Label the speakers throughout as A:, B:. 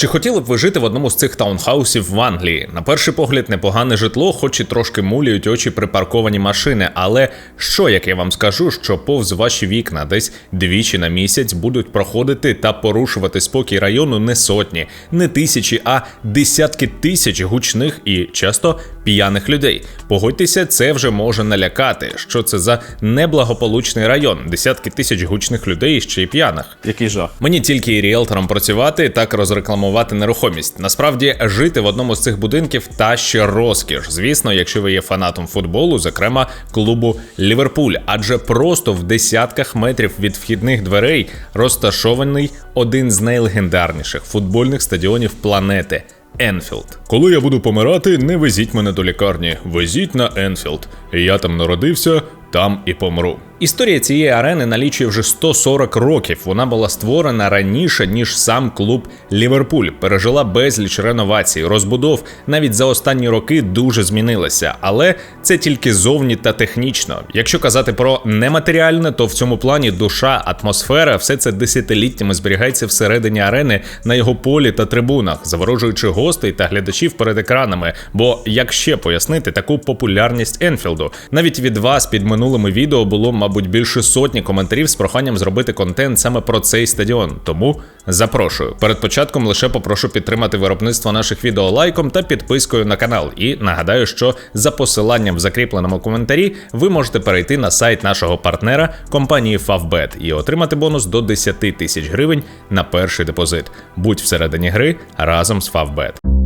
A: Чи хотіли б ви жити в одному з цих таунхаусів в Англії? На перший погляд, непогане житло, хоч і трошки мулюють очі припарковані машини. Але що, як я вам скажу, що повз ваші вікна десь двічі на місяць будуть проходити та порушувати спокій району не сотні, не тисячі, а десятки тисяч гучних і часто п'яних людей. Погодьтеся, це вже може налякати. Що це за неблагополучний район? Десятки тисяч гучних людей ще й п'яних.
B: Який жах.
A: Мені тільки і ріелтором працювати, так розрекламувати нерухомість. Насправді жити в одному з цих будинків та ще розкіш. Звісно, якщо ви є фанатом футболу, зокрема клубу Ліверпуль, адже просто в десятках метрів від вхідних дверей розташований один з найлегендарніших футбольних стадіонів планети. Енфілд. Коли я буду помирати, не везіть мене до лікарні, везіть на Енфілд. Я там народився, там і помру. Історія цієї арени налічує вже 140 років. Вона була створена раніше ніж сам клуб Ліверпуль. Пережила безліч реновацій, розбудов навіть за останні роки дуже змінилася, але це тільки зовні та технічно. Якщо казати про нематеріальне, то в цьому плані душа, атмосфера, все це десятиліттями зберігається всередині арени на його полі та трибунах, заворожуючи гостей та глядачів перед екранами. Бо як ще пояснити таку популярність Енфілду, навіть від вас під минулими відео було мабуть, більше сотні коментарів з проханням зробити контент саме про цей стадіон. Тому запрошую. Перед початком лише попрошу підтримати виробництво наших відео лайком та підпискою на канал. І нагадаю, що за посиланням в закріпленому коментарі ви можете перейти на сайт нашого партнера компанії Favbet і отримати бонус до 10 тисяч гривень на перший депозит. Будь всередині гри разом з Favbet.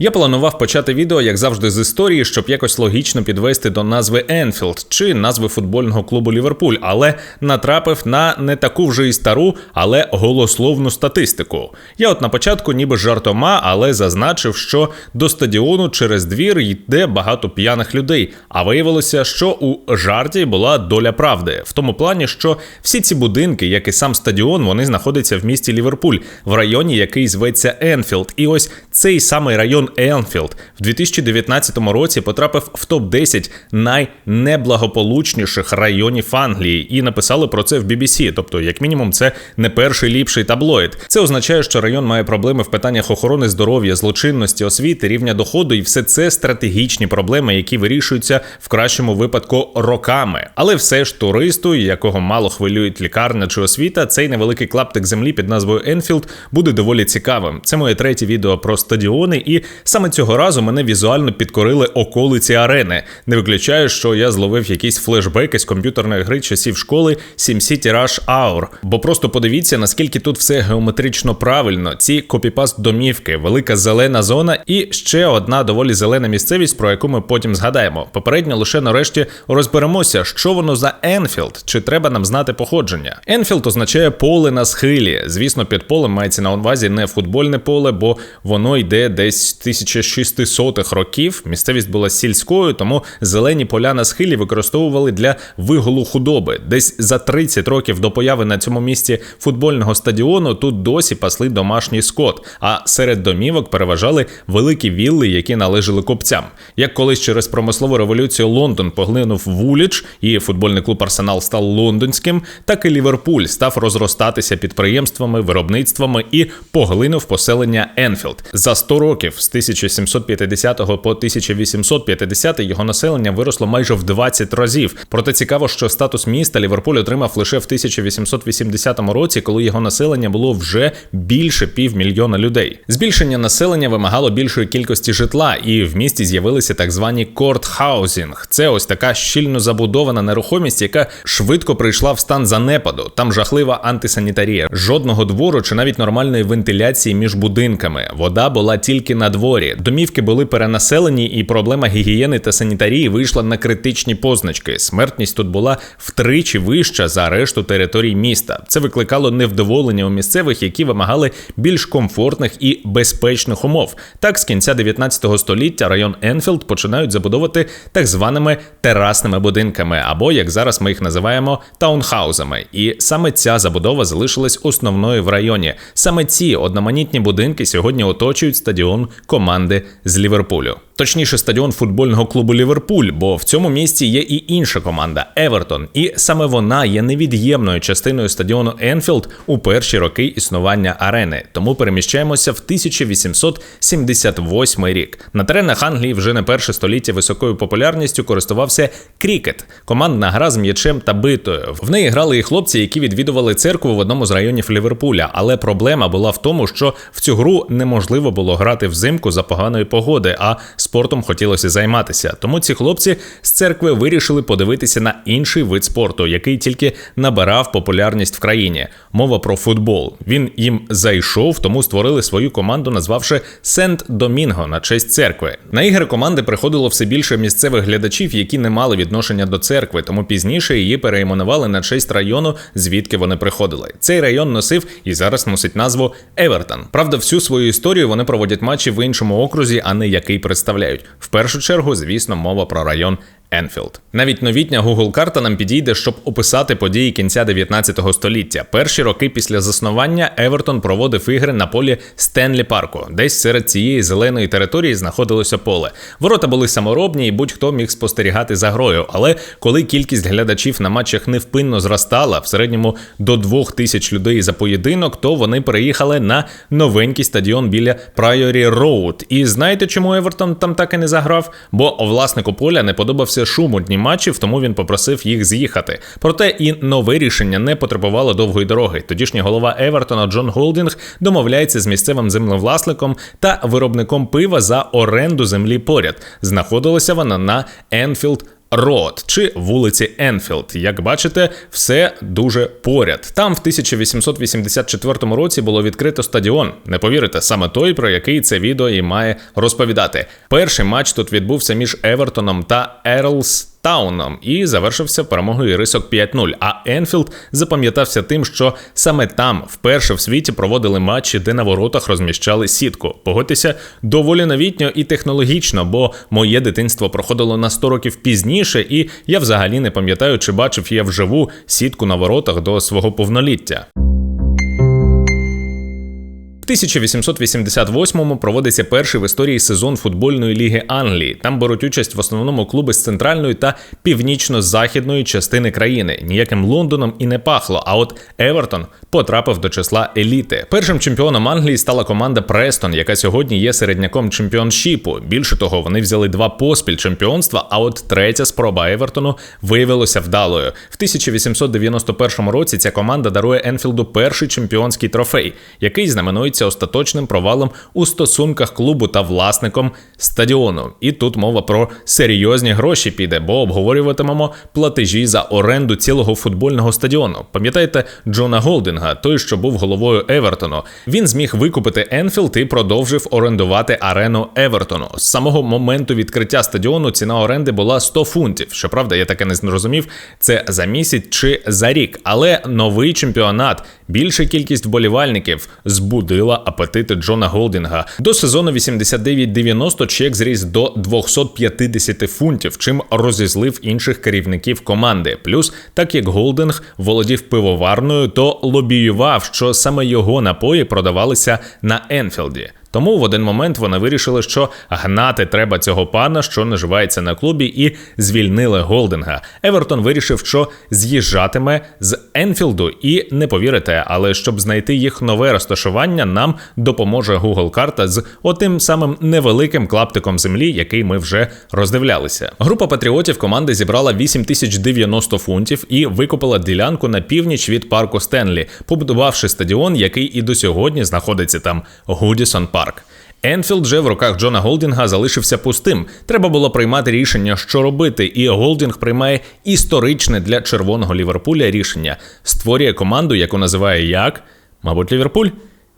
A: Я планував почати відео, як завжди, з історії, щоб якось логічно підвести до назви Енфілд чи назви футбольного клубу Ліверпуль, але натрапив на не таку вже і стару, але голословну статистику. Я от на початку, ніби жартома, але зазначив, що до стадіону через двір йде багато п'яних людей. А виявилося, що у жарті була доля правди, в тому плані, що всі ці будинки, як і сам стадіон, вони знаходяться в місті Ліверпуль, в районі, який зветься Енфілд. І ось цей самий район. Енфілд в 2019 році потрапив в топ 10 найнеблагополучніших районів Англії і написали про це в BBC. Тобто, як мінімум, це не перший ліпший таблоїд. Це означає, що район має проблеми в питаннях охорони здоров'я, злочинності, освіти, рівня доходу, і все це стратегічні проблеми, які вирішуються в кращому випадку роками. Але все ж туристу, якого мало хвилюють лікарня чи освіта, цей невеликий клаптик землі під назвою Енфілд буде доволі цікавим. Це моє третє відео про стадіони, і Саме цього разу мене візуально підкорили околиці арени. Не виключаю, що я зловив якісь флешбеки з комп'ютерної гри часів школи SimCity Rush Hour. Бо просто подивіться, наскільки тут все геометрично правильно. Ці копіпаст домівки, велика зелена зона і ще одна доволі зелена місцевість, про яку ми потім згадаємо. Попередньо лише нарешті розберемося, що воно за Енфілд, чи треба нам знати походження. Енфілд означає поле на схилі. Звісно, під полем мається на увазі не футбольне поле, бо воно йде десь 1600-х років місцевість була сільською, тому зелені поля на схилі використовували для виголу худоби. Десь за 30 років до появи на цьому місці футбольного стадіону тут досі пасли домашній скот, а серед домівок переважали великі вілли, які належали копцям. Як колись через промислову революцію Лондон поглинув вуліч, і футбольний клуб Арсенал став лондонським, так і Ліверпуль став розростатися підприємствами, виробництвами і поглинув поселення Енфілд за 100 років з 1750 по 1850 його населення виросло майже в 20 разів. Проте цікаво, що статус міста Ліверпуль отримав лише в 1880 році, коли його населення було вже більше півмільйона людей. Збільшення населення вимагало більшої кількості житла, і в місті з'явилися так звані кортхаузінг. Це ось така щільно забудована нерухомість, яка швидко прийшла в стан занепаду. Там жахлива антисанітарія, жодного двору чи навіть нормальної вентиляції між будинками. Вода була тільки на дворі. Домівки були перенаселені, і проблема гігієни та санітарії вийшла на критичні позначки. Смертність тут була втричі вища за решту територій міста. Це викликало невдоволення у місцевих, які вимагали більш комфортних і безпечних умов. Так, з кінця 19 століття район Енфілд починають забудовувати так званими терасними будинками, або як зараз ми їх називаємо таунхаузами. І саме ця забудова залишилась основною в районі. Саме ці одноманітні будинки сьогодні оточують стадіон команди з Ліверпулю. Точніше, стадіон футбольного клубу Ліверпуль, бо в цьому місці є і інша команда Евертон, і саме вона є невід'ємною частиною стадіону Енфілд у перші роки існування арени. Тому переміщаємося в 1878 рік. На теренах Англії вже не перше століття високою популярністю користувався крікет, командна гра з м'ячем та битою. В неї грали і хлопці, які відвідували церкву в одному з районів Ліверпуля. Але проблема була в тому, що в цю гру неможливо було грати взимку за поганої погоди, а спортом хотілося займатися. Тому ці хлопці з церкви вирішили подивитися на інший вид спорту, який тільки набирав популярність в країні. Мова про футбол. Він їм зайшов, тому створили свою команду, назвавши Сент Домінго на честь церкви. На ігри команди приходило все більше місцевих глядачів, які не мали відношення до церкви, тому пізніше її перейменували на честь району, звідки вони приходили. Цей район носив і зараз носить назву Евертон. Правда, всю свою історію вони проводять матчі в іншому окрузі, а не який представляють. В першу чергу, звісно, мова про район Енфілд. Навіть новітня Google карта нам підійде, щоб описати події кінця 19 століття. Перші роки після заснування Евертон проводив ігри на полі Стенлі Парку. Десь серед цієї зеленої території знаходилося поле. Ворота були саморобні, і будь-хто міг спостерігати за грою. Але коли кількість глядачів на матчах невпинно зростала в середньому до двох тисяч людей за поєдинок, то вони переїхали на новенький стадіон біля Прайорі Роуд. І знаєте, чому Евертон там так і не заграв? Бо власнику поля не подобався боявся шуму дні матчів, тому він попросив їх з'їхати. Проте і нове рішення не потребувало довгої дороги. Тодішній голова Евертона Джон Голдінг домовляється з місцевим землевласником та виробником пива за оренду землі поряд. Знаходилася вона на Енфілд Рот чи вулиці Енфілд. Як бачите, все дуже поряд. Там в 1884 році було відкрито стадіон. Не повірите, саме той, про який це відео і має розповідати. Перший матч тут відбувся між Евертоном та Ерлс. Тауном і завершився перемогою рисок 5-0. А Енфілд запам'ятався тим, що саме там вперше в світі проводили матчі, де на воротах розміщали сітку. Погодьтеся доволі новітньо і технологічно, бо моє дитинство проходило на 100 років пізніше, і я взагалі не пам'ятаю, чи бачив я вживу сітку на воротах до свого повноліття. 1888-му проводиться перший в історії сезон футбольної ліги Англії. Там беруть участь в основному клуби з центральної та північно-західної частини країни. Ніяким Лондоном і не пахло. А от Евертон потрапив до числа еліти. Першим чемпіоном Англії стала команда Престон, яка сьогодні є середняком чемпіоншіпу. Більше того, вони взяли два поспіль чемпіонства. А от третя спроба Евертону виявилася вдалою. В 1891 році ця команда дарує Енфілду перший чемпіонський трофей, який знаменується виявиться остаточним провалом у стосунках клубу та власником стадіону. І тут мова про серйозні гроші піде, бо обговорюватимемо платежі за оренду цілого футбольного стадіону. Пам'ятаєте Джона Голдинга, той, що був головою Евертону. Він зміг викупити Енфілд і продовжив орендувати арену Евертону. З самого моменту відкриття стадіону ціна оренди була 100 фунтів. Щоправда, я таке не зрозумів, це за місяць чи за рік. Але новий чемпіонат, більша кількість вболівальників збудила збудила апетити Джона Голдінга. До сезону 89-90 чек зріс до 250 фунтів, чим розізлив інших керівників команди. Плюс, так як Голдинг володів пивоварною, то лобіював, що саме його напої продавалися на Енфілді. Тому в один момент вони вирішили, що гнати треба цього пана, що наживається на клубі, і звільнили Голдинга. Евертон вирішив, що з'їжджатиме з Енфілду, і не повірите, але щоб знайти їх нове розташування, нам допоможе Google карта з отим самим невеликим клаптиком землі, який ми вже роздивлялися. Група патріотів команди зібрала 8090 фунтів і викупила ділянку на північ від парку Стенлі, побудувавши стадіон, який і до сьогодні знаходиться там Гудісон Парк. Парк. Енфілд же в руках Джона Голдінга залишився пустим. Треба було приймати рішення, що робити, і Голдінг приймає історичне для червоного Ліверпуля рішення. Створює команду, яку називає як? Мабуть, Ліверпуль?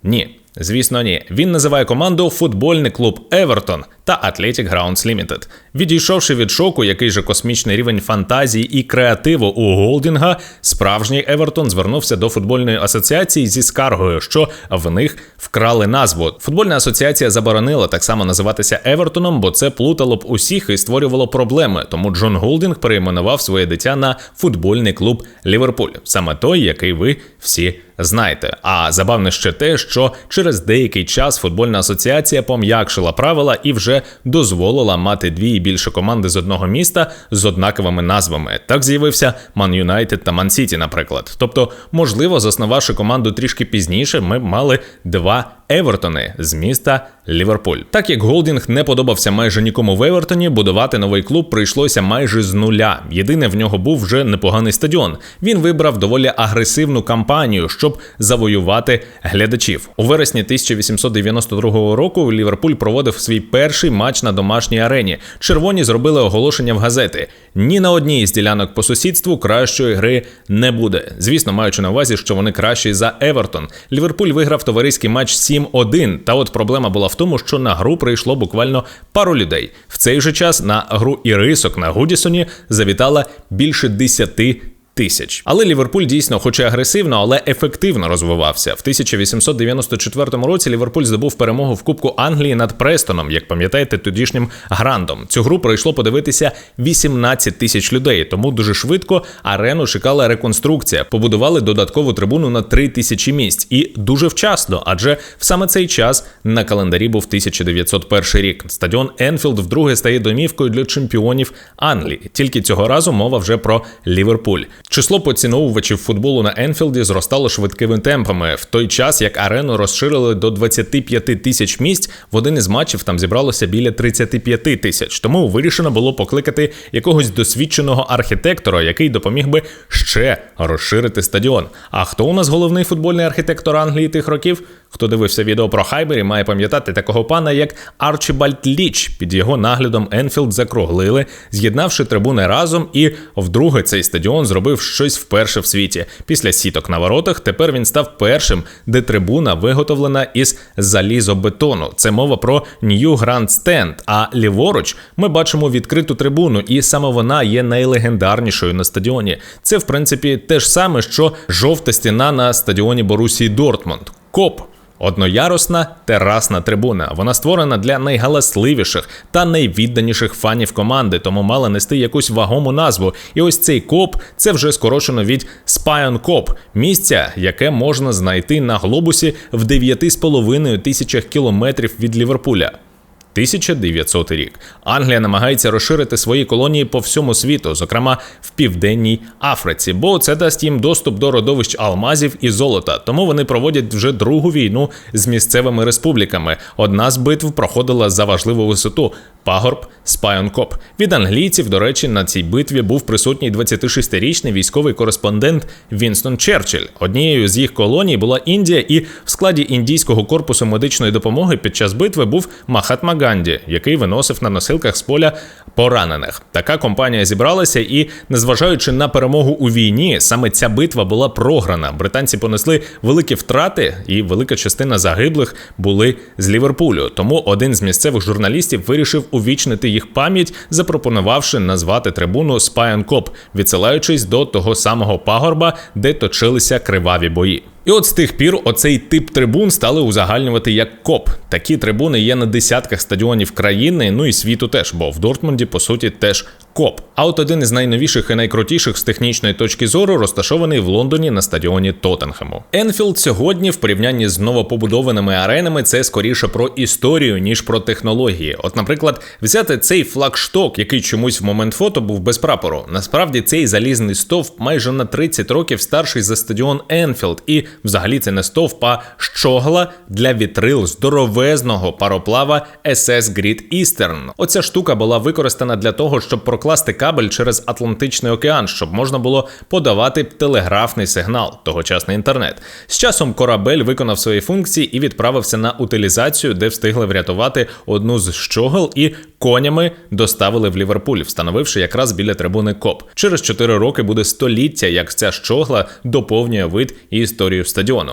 A: Ні. Звісно, ні. Він називає команду футбольний клуб Евертон та Athletic Grounds Limited. Відійшовши від шоку, який же космічний рівень фантазії і креативу у Голдінга, справжній Евертон звернувся до футбольної асоціації зі скаргою, що в них вкрали назву. Футбольна асоціація заборонила так само називатися Евертоном, бо це плутало б усіх і створювало проблеми. Тому Джон Голдінг перейменував своє дитя на футбольний клуб Ліверпуль, саме той, який ви всі знаєте. А забавне ще те, що через деякий час футбольна асоціація пом'якшила правила і вже дозволила мати дві більше команди з одного міста з однаковими назвами. Так з'явився Ман Юнайтед та Ман Сіті, наприклад. Тобто, можливо, заснувавши команду трішки пізніше, ми б мали два Евертони з міста Ліверпуль. Так як Голдінг не подобався майже нікому в Евертоні, будувати новий клуб прийшлося майже з нуля. Єдине в нього був вже непоганий стадіон. Він вибрав доволі агресивну кампанію, щоб завоювати глядачів. У вересні 1892 року Ліверпуль проводив свій перший матч на домашній арені. Червоні зробили оголошення в газети: ні на одній з ділянок по сусідству кращої гри не буде. Звісно, маючи на увазі, що вони кращі за Евертон. Ліверпуль виграв товариський матч 7-1. Та от проблема була в тому, що на гру прийшло буквально пару людей. В цей же час на гру ірисок на Гудісоні завітала більше 10 тисяч. Але Ліверпуль дійсно, хоч і агресивно, але ефективно розвивався. В 1894 році Ліверпуль здобув перемогу в Кубку Англії над Престоном, як пам'ятаєте, тодішнім грандом. Цю гру пройшло подивитися 18 тисяч людей, тому дуже швидко арену чекала реконструкція. Побудували додаткову трибуну на 3 тисячі місць і дуже вчасно, адже в саме цей час на календарі був 1901 рік. Стадіон Енфілд вдруге стає домівкою для чемпіонів Англії. Тільки цього разу мова вже про Ліверпуль. Число поціновувачів футболу на Енфілді зростало швидкими темпами в той час, як арену розширили до 25 тисяч місць. В один із матчів там зібралося біля 35 тисяч. Тому вирішено було покликати якогось досвідченого архітектора, який допоміг би ще розширити стадіон. А хто у нас головний футбольний архітектор Англії тих років? Хто дивився відео про Хайбері, має пам'ятати такого пана, як Арчібальд Ліч. Під його наглядом Енфілд закруглили, з'єднавши трибуни разом, і вдруге цей стадіон зробив щось вперше в світі. Після сіток на воротах тепер він став першим, де трибуна виготовлена із залізобетону. Це мова про New Grand Stand, А ліворуч ми бачимо відкриту трибуну, і саме вона є найлегендарнішою на стадіоні. Це, в принципі, те ж саме, що жовта стіна на стадіоні Борусії Дортмунд. Коп. Одноярусна терасна трибуна. Вона створена для найгаласливіших та найвідданіших фанів команди, тому мала нести якусь вагому назву. І ось цей коп це вже скорочено від Spion Cop, місця, яке можна знайти на глобусі в 9,5 тисячах кілометрів від Ліверпуля. 1900 рік. Англія намагається розширити свої колонії по всьому світу, зокрема в південній Африці, бо це дасть їм доступ до родовищ алмазів і золота. Тому вони проводять вже другу війну з місцевими республіками. Одна з битв проходила за важливу висоту Пагорб Спайонкоп. Від англійців, до речі, на цій битві був присутній 26-річний військовий кореспондент Вінстон Черчилль. Однією з їх колоній була Індія, і в складі індійського корпусу медичної допомоги під час битви був Махатма Ганді, який виносив на носилках з поля поранених. Така компанія зібралася, і, незважаючи на перемогу у війні, саме ця битва була програна. Британці понесли великі втрати, і велика частина загиблих були з Ліверпулю. Тому один з місцевих журналістів вирішив увічнити їх пам'ять, запропонувавши назвати трибуну Спайонкоп, відсилаючись до того самого пагорба, де точилися криваві бої. І от з тих пір оцей тип трибун стали узагальнювати як коп. Такі трибуни є на десятках стадіонів країни, ну і світу теж, бо в Дортмунді, по суті, теж коп. А от один із найновіших і найкрутіших з технічної точки зору розташований в Лондоні на стадіоні Тоттенхему. Енфілд сьогодні, в порівнянні з новопобудованими аренами, це скоріше про історію, ніж про технології. От, наприклад, взяти цей флагшток, який чомусь в момент фото був без прапору. Насправді цей залізний стовп майже на 30 років старший за стадіон Енфілд, і взагалі це не стовп, а щогла для вітрил здоровезного пароплава SS Great Eastern. Оця штука була використана для того, щоб прокласти кабель через Атлантичний океан, щоб можна було подавати телеграфний сигнал, тогочасний інтернет. З часом корабель виконав свої функції і відправився на утилізацію, де встигли врятувати одну з щогел і конями доставили в Ліверпуль, встановивши якраз біля трибуни Коп. Через 4 роки буде століття, як ця щогла доповнює вид і історію стадіону.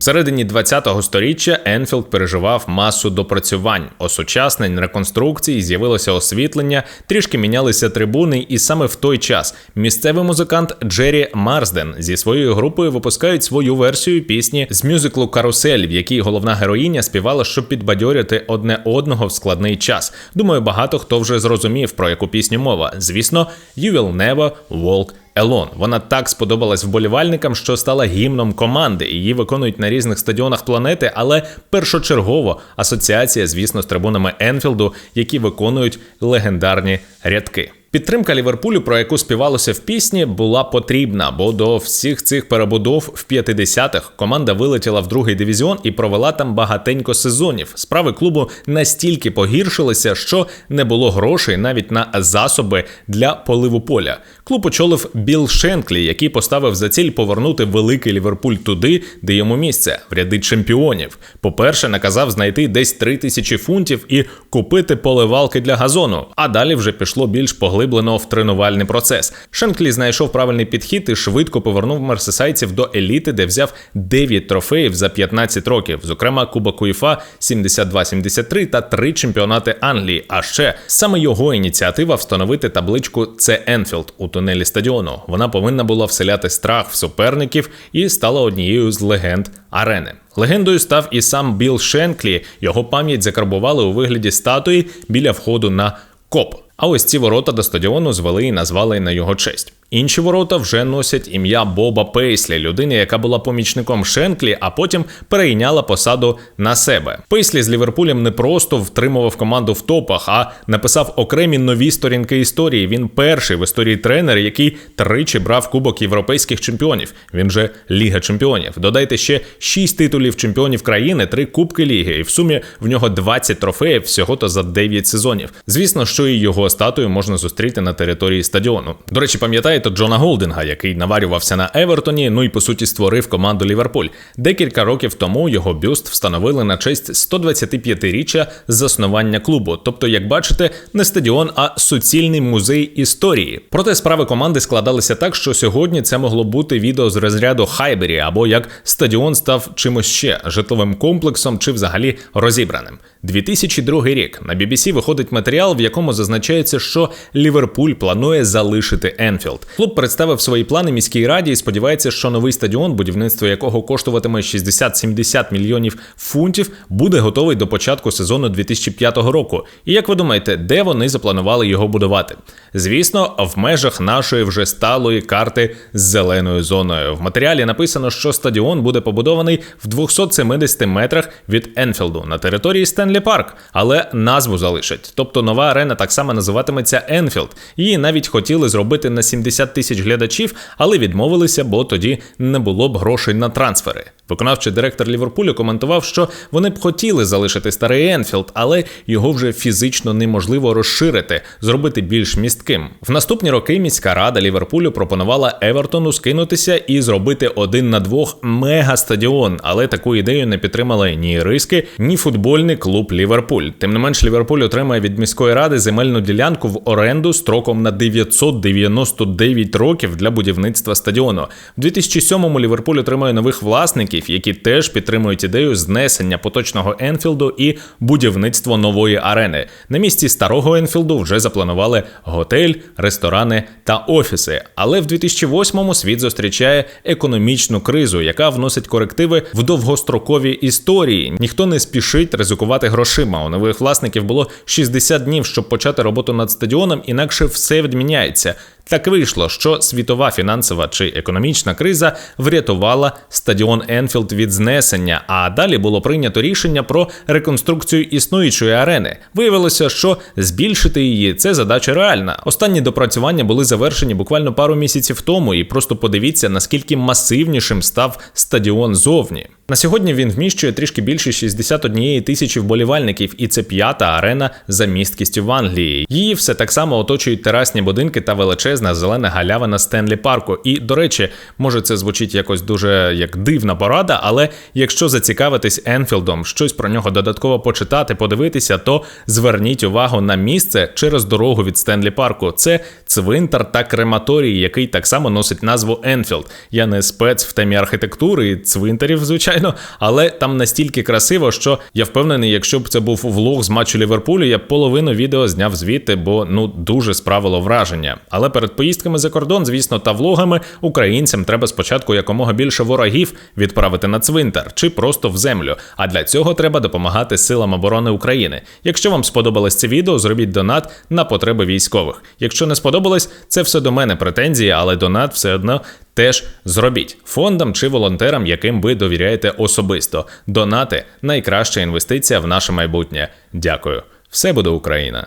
A: Всередині 20-го сторіччя Енфілд переживав масу допрацювань, осучаснень, реконструкцій, з'явилося освітлення, трішки мінялися трибуни, і саме в той час місцевий музикант Джері Марсден зі своєю групою випускають свою версію пісні з мюзиклу Карусель, в якій головна героїня співала, щоб підбадьорити одне одного в складний час. Думаю, багато хто вже зрозумів про яку пісню мова. Звісно, «You will never walk Елон. Вона так сподобалась вболівальникам, що стала гімном команди. Її виконують на різних стадіонах планети, але першочергово асоціація, звісно, з трибунами Енфілду, які виконують легендарні рядки. Підтримка Ліверпулю, про яку співалося в пісні, була потрібна, бо до всіх цих перебудов в 50-х команда вилетіла в другий дивізіон і провела там багатенько сезонів. Справи клубу настільки погіршилися, що не було грошей навіть на засоби для поливу поля. Клуб очолив Біл Шенклі, який поставив за ціль повернути великий Ліверпуль туди, де йому місце, в ряди чемпіонів. По-перше, наказав знайти десь 3 тисячі фунтів і купити поливалки для газону. А далі вже пішло більш поглиблено в тренувальний процес. Шенклі знайшов правильний підхід і швидко повернув мерсесайців до еліти, де взяв 9 трофеїв за 15 років, зокрема Кубок УЄФА 72-73 та три чемпіонати Англії. А ще саме його ініціатива встановити табличку «Це Енфілд» у тунелі стадіону. Вона повинна була вселяти страх в суперників і стала однією з легенд арени. Легендою став і сам Біл Шенклі. Його пам'ять закарбували у вигляді статуї біля входу на коп. А ось ці ворота до стадіону звели і назвали на його честь. Інші ворота вже носять ім'я Боба Пейслі, людини, яка була помічником Шенклі, а потім перейняла посаду на себе. Пейслі з Ліверпулем не просто втримував команду в топах, а написав окремі нові сторінки історії. Він перший в історії тренер, який тричі брав кубок європейських чемпіонів. Він же Ліга Чемпіонів. Додайте ще шість титулів чемпіонів країни, три кубки ліги, і в сумі в нього 20 трофеїв всього то за 9 сезонів. Звісно, що і його статую можна зустріти на території стадіону. До речі, пам'ятаєте, пам'ятаєте Джона Голдинга, який наварювався на Евертоні, ну і по суті створив команду Ліверпуль. Декілька років тому його бюст встановили на честь 125-річчя заснування клубу. Тобто, як бачите, не стадіон, а суцільний музей історії. Проте справи команди складалися так, що сьогодні це могло бути відео з розряду Хайбері, або як стадіон став чимось ще житловим комплексом чи взагалі розібраним. 2002 рік на BBC виходить матеріал, в якому зазначається, що Ліверпуль планує залишити Енфілд. Клуб представив свої плани міській раді і сподівається, що новий стадіон, будівництво якого коштуватиме 60-70 мільйонів фунтів, буде готовий до початку сезону 2005 року. І як ви думаєте, де вони запланували його будувати? Звісно, в межах нашої вже сталої карти з зеленою зоною. В матеріалі написано, що стадіон буде побудований в 270 метрах від Енфілду на території Стенлі Парк, але назву залишать. Тобто нова арена так само називатиметься Енфілд. Її навіть хотіли зробити на 70 тисяч глядачів, але відмовилися, бо тоді не було б грошей на трансфери. Виконавчий директор Ліверпулю коментував, що вони б хотіли залишити старий Енфілд, але його вже фізично неможливо розширити, зробити більш містким. В наступні роки міська рада Ліверпулю пропонувала Евертону скинутися і зробити один на двох мега-стадіон, але таку ідею не підтримали ні риски, ні футбольний клуб Ліверпуль. Тим не менш, Ліверпуль отримає від міської ради земельну ділянку в оренду строком на 999 років для будівництва стадіону. В 2007-му Ліверпуль отримає нових власників які теж підтримують ідею знесення поточного Енфілду і будівництво нової арени. На місці старого Енфілду вже запланували готель, ресторани та офіси. Але в 2008-му світ зустрічає економічну кризу, яка вносить корективи в довгострокові історії. Ніхто не спішить ризикувати грошима. У нових власників було 60 днів, щоб почати роботу над стадіоном, інакше все відміняється. Так вийшло, що світова фінансова чи економічна криза врятувала стадіон Енфілд від знесення, а далі було прийнято рішення про реконструкцію існуючої арени. Виявилося, що збільшити її це задача реальна. Останні допрацювання були завершені буквально пару місяців тому, і просто подивіться, наскільки масивнішим став стадіон зовні. На сьогодні він вміщує трішки більше 61 тисячі вболівальників, і це п'ята арена за місткістю в Англії. Її все так само оточують терасні будинки та величезна зелена галявина Стенлі парку. І, до речі, може це звучить якось дуже як дивна порада, але якщо зацікавитись Енфілдом, щось про нього додатково почитати, подивитися, то зверніть увагу на місце через дорогу від Стенлі парку. Це цвинтар та крематорій, який так само носить назву Енфілд. Я не спец в темі архітектури і цвинтарів, звичайно, але там настільки красиво, що я впевнений, якщо б це був влог з матчу Ліверпулю, я б половину відео зняв звідти, бо ну дуже справило враження. Але перед поїздками за кордон, звісно, та влогами українцям треба спочатку якомога більше ворогів відправити на цвинтар чи просто в землю. А для цього треба допомагати силам оборони України. Якщо вам сподобалось це відео, зробіть донат на потреби військових. Якщо не сподобалось, це все до мене претензії, але донат все одно теж зробіть фондам чи волонтерам, яким ви довіряєте особисто. Донати найкраща інвестиція в наше майбутнє. Дякую. Все буде Україна.